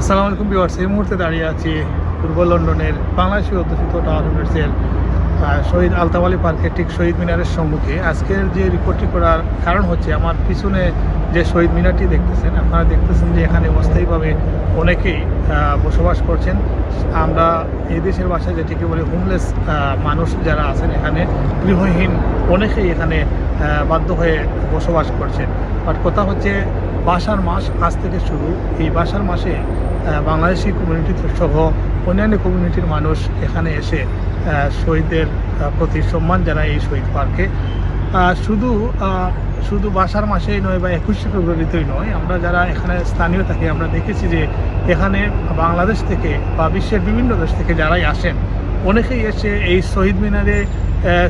আসসালামু আলাইকুম ভিউয়ার্স, এই মুহূর্তে দাঁড়িয়ে আছি পূর্ব লন্ডনের বাংলাদেশি অধ্যুষিত টাওয়ার হামলার্সের শহীদ আলতাওয়ালি পার্কের ঠিক শহীদ মিনারের সম্মুখে। আজকের যে রিপোর্টটি করার কারণ হচ্ছে, আমার পিছনে যে শহীদ মিনারটি দেখতেছেন, আপনারা দেখতেছেন যে এখানে অস্থায়ীভাবে অনেকেই বসবাস করছেন। আমরা এই দেশের ভাষায় যেটিকে বলি হোমলেস মানুষ যারা আছেন এখানে, গৃহহীন অনেকেই এখানে বাধ্য হয়ে বসবাস করছেন। বাট কথা হচ্ছে, বাসার মাস আজ থেকে শুরু। এই বাসার মাসে বাংলাদেশি কমিউনিটি সহ অন্যান্য কমিউনিটির মানুষ এখানে এসে শহীদদের প্রতি সম্মান জানায় এই শহীদ পার্কে। শুধু শুধু বাসার মাসেই নয় বা একুশে ফেব্রুয়ারিতেই নয়, আমরা যারা এখানে স্থানীয় থাকি, আমরা দেখেছি যে এখানে বাংলাদেশ থেকে বা বিশ্বের বিভিন্ন দেশ থেকে যারাই আসেন, অনেকেই এসে এই শহীদ মিনারে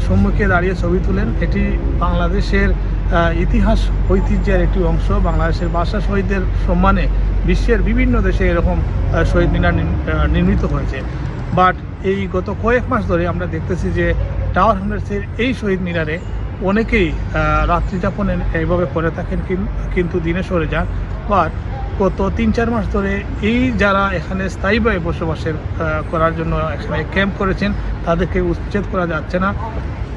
সম্মুখে দাঁড়িয়ে ছবি তুলেন। এটি বাংলাদেশের ইতিহাস ঐতিহ্যের একটি অংশ। বাংলাদেশের ভাষা শহীদদের সম্মানে বিশ্বের বিভিন্ন দেশে এরকম শহীদ মিনার নির্মিত হয়েছে। বাট এই গত কয়েক মাস ধরে আমরা দেখতেছি যে টাওয়ার হামলার্সের এই শহীদ মিনারে অনেকেই আহ, রাত্রি যাপন এইভাবে করে থাকেন কিন- কিন্তু দিনে সরে যান। বাট গত তিন চার মাস ধরে এই যারা এখানে স্থায়ীভাবে বসবাসের করার জন্য এখানে ক্যাম্প করেছেন তাদেরকে উচ্ছেদ করা যাচ্ছে না।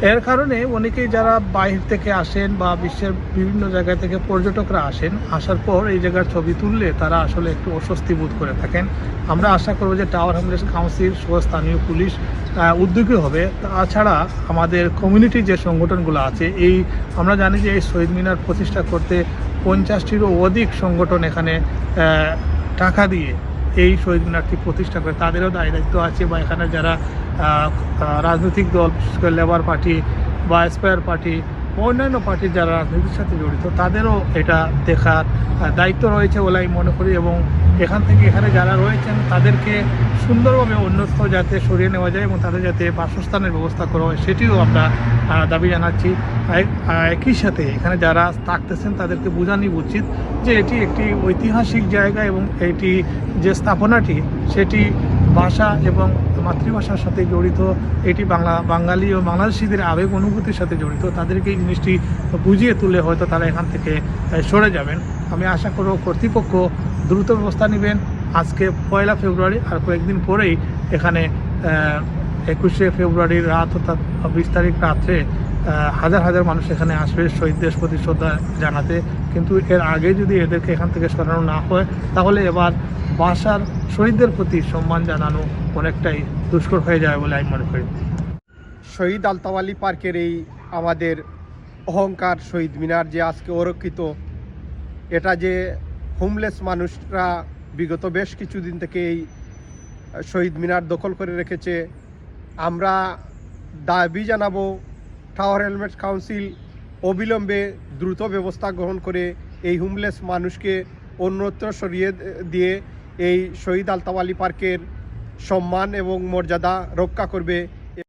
এর কারণে অনেকেই যারা বাইরে থেকে আসেন বা বিশ্বের বিভিন্ন জায়গা থেকে পর্যটকরা আসেন, আসার পর এই জায়গার ছবি তুললে তারা আসলে একটু অস্বস্তি বোধ করে থাকেন। আমরা আশা করব যে টাওয়ার হামলেস কাউন্সিল সহ স্থানীয় পুলিশ উদ্যোগী হবে। তাছাড়া আমাদের কমিউনিটি যে সংগঠনগুলো আছে, এই আমরা জানি যে এই শহীদ মিনার প্রতিষ্ঠা করতে পঞ্চাশটিরও অধিক সংগঠন এখানে টাকা দিয়ে এই শহীদ মিনারটি প্রতিষ্ঠা করে, তাদেরও দায় দায়িত্ব আছে বা এখানে যারা রাজনৈতিক দল, বিশেষ করে লেবার পার্টি বা এসপায়ার পার্টি অন্যান্য পার্টির যারা রাজনীতির সাথে জড়িত, তাদেরও এটা দেখার দায়িত্ব রয়েছে বলে আমি মনে করি এবং এখান থেকে এখানে যারা রয়েছেন, তাদেরকে সুন্দরভাবে অন্যত্র যাতে সরিয়ে নেওয়া যায় এবং তাদের যাতে বাসস্থানের ব্যবস্থা করা হয়, সেটিও আমরা দাবি জানাচ্ছি। একই সাথে এখানে যারা থাকতেছেন, তাদেরকে বোঝানি উচিত যে এটি একটি ঐতিহাসিক জায়গা এবং এটি যে স্থাপনাটি, সেটি ভাষা এবং মাতৃভাষার সাথে জড়িত, এটি বাংলা, বাঙালি ও বাংলাদেশিদের আবেগ অনুভূতির সাথে জড়িত, তাদেরকে এই জিনিসটি বুঝিয়ে তুলে হয়তো তারা এখান থেকে সরে যাবেন। আমি আশা করব কর্তৃপক্ষ দ্রুত ব্যবস্থা নেবেন। আজকে পয়লা ফেব্রুয়ারি আর কয়েকদিন পরেই এখানে একুশে ফেব্রুয়ারির রাত অর্থাৎ বিশ তারিখ রাত্রে হাজার হাজার মানুষ এখানে আসবে শহীদদের প্রতি শ্রদ্ধা জানাতে। কিন্তু এর আগে যদি এদেরকে এখান থেকে সরানো না হয়, তাহলে এবার ভাষার শহীদদের প্রতি সম্মান জানানো অনেকটাই দুষ্কর হয়ে যাবে বলে আমি মনে করি। শহীদ আলতাওয়ালি পার্কের এই আমাদের অহংকার শহীদ মিনার যে আজকে অরক্ষিত, এটা যে হোমলেস মানুষরা বিগত বেশ কিছুদিন থেকে এই শহীদ মিনার দখল করে রেখেছে আমরা দাবি জানাব টাওয়ার হেলমেট কাউন্সিল অবিলম্বে দ্রুত ব্যবস্থা গ্রহণ করে এই হোমলেস মানুষকে অন্যত্র সরিয়ে দিয়ে এই শহীদ আলতাওয়ালি পার্কের সম্মান এবং মর্যাদা রক্ষা করবে।